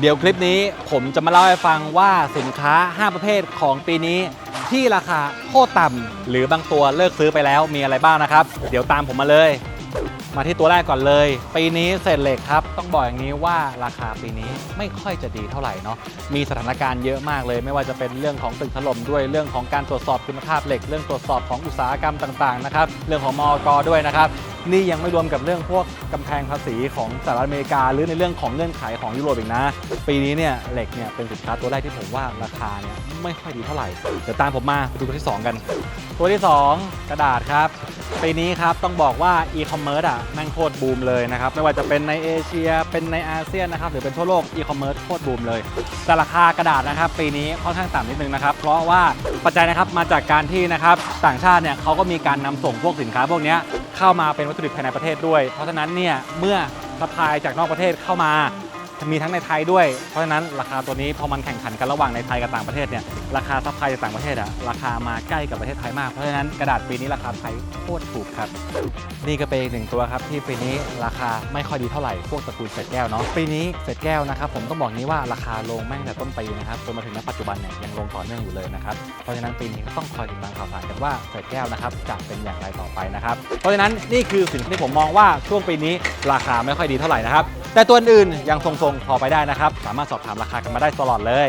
เดี๋ยวคลิปนี้ผมจะมาเล่าให้ฟังว่าสินค้า 5 ประเภทของปีนี้ ที่ราคาโคตรต่ำหรือบางตัวเลิกซื้อไปแล้วมีอะไรบ้างนะครับ เดี๋ยวตามผมมาเลย มาที่ตัวแรกก่อนเลย ปีนี้เศษเหล็กครับ ต้องบอกอย่างนี้ว่าราคาปีนี้ไม่ค่อยจะดีเท่าไหร่เนาะมีสถานการณ์เยอะมากเลย ไม่ว่าจะเป็นเรื่องของตึกถล่มด้วยเรื่องของการตรวจสอบคุณภาพเหล็ก เรื่องตรวจสอบของอุตสาหกรรมต่างๆนะครับเรื่องของมอกด้วยนะครับ นี่ยังไม่รวมกับเรื่องพวกกำแพงภาษีของสหรัฐอเมริกา หรือในเรื่องของเงื่อนไขของยุโรปอีกนะ ปีนี้เนี่ยเหล็กเนี่ยเป็นสินค้าตัวแรกที่ผมว่าราคาเนี่ยไม่ค่อยดีเท่าไหร่ เดี๋ยวตามผมมาไปดูตัวที่สองกัน ตัวที่ 2 กระดาษครับ ปีนี้ครับต้องบอกว่าอีคอมเมิร์ซอะแม่งโคตรบูมเลยนะครับ ไม่ว่าจะเป็นในเอเชียเป็นในอาเซียนนะครับหรือเป็นทั่วโลกอีคอมเมิร์ซโคตรบูมเลย แต่ราคากระดาษนะครับ ปีนี้ค่อนข้างต่ำนิดนึงนะครับเพราะว่าปัจจัยนะครับมาจากการที่นะครับต่างชาติเนี่ยเขาก็มีการนำส่งพวกสินค้าพวกเนี้ เข้ามาเป็นวัตถุดิบภายในประเทศด้วย เพราะฉะนั้นเนี่ยเมื่อสปายจากนอกประเทศเข้ามา มีทั้งในไทยด้วย เพราะฉะนั้นราคาตัวนี้พอมันแข่งขันกันระหว่างในไทยกับต่างประเทศเนี่ยราคาซัพพลายจากต่างประเทศอะราคามาใกล้กับประเทศไทยมากเพราะฉะนั้นกระดาษปีนี้ราคาไทยโคตรถูกครับ นี่ก็เป็นอีกหนึ่งตัวครับที่ปีนี้ราคาไม่ค่อยดีเท่าไหร่พวกตระกูลเศษแก้วเนาะปีนี้เศษแก้วนะครับผมต้องบอกนี้ว่าราคาลงแม่งแต่ต้นปีนะครับจนมาถึงณปัจจุบันเนี่ยยังลงต่อเนื่องอยู่เลยนะครับเพราะฉะนั้นปีนี้ก็ต้องคอยติดตามข่าวสารกันว่าเศษแก้วนะครับจะเป็นอย่างไรต่อไปนะครับเพราะฉะนั้นนี่คือสิ่งที่ผมมองว่าช่วงปีนี้ราคาไม่ค่อยดีเท่าไหร่นะครับ แต่ตัวอื่นยังทรงๆพอไปได้นะครับ สามารถสอบถามราคากันมาได้ตลอดเลย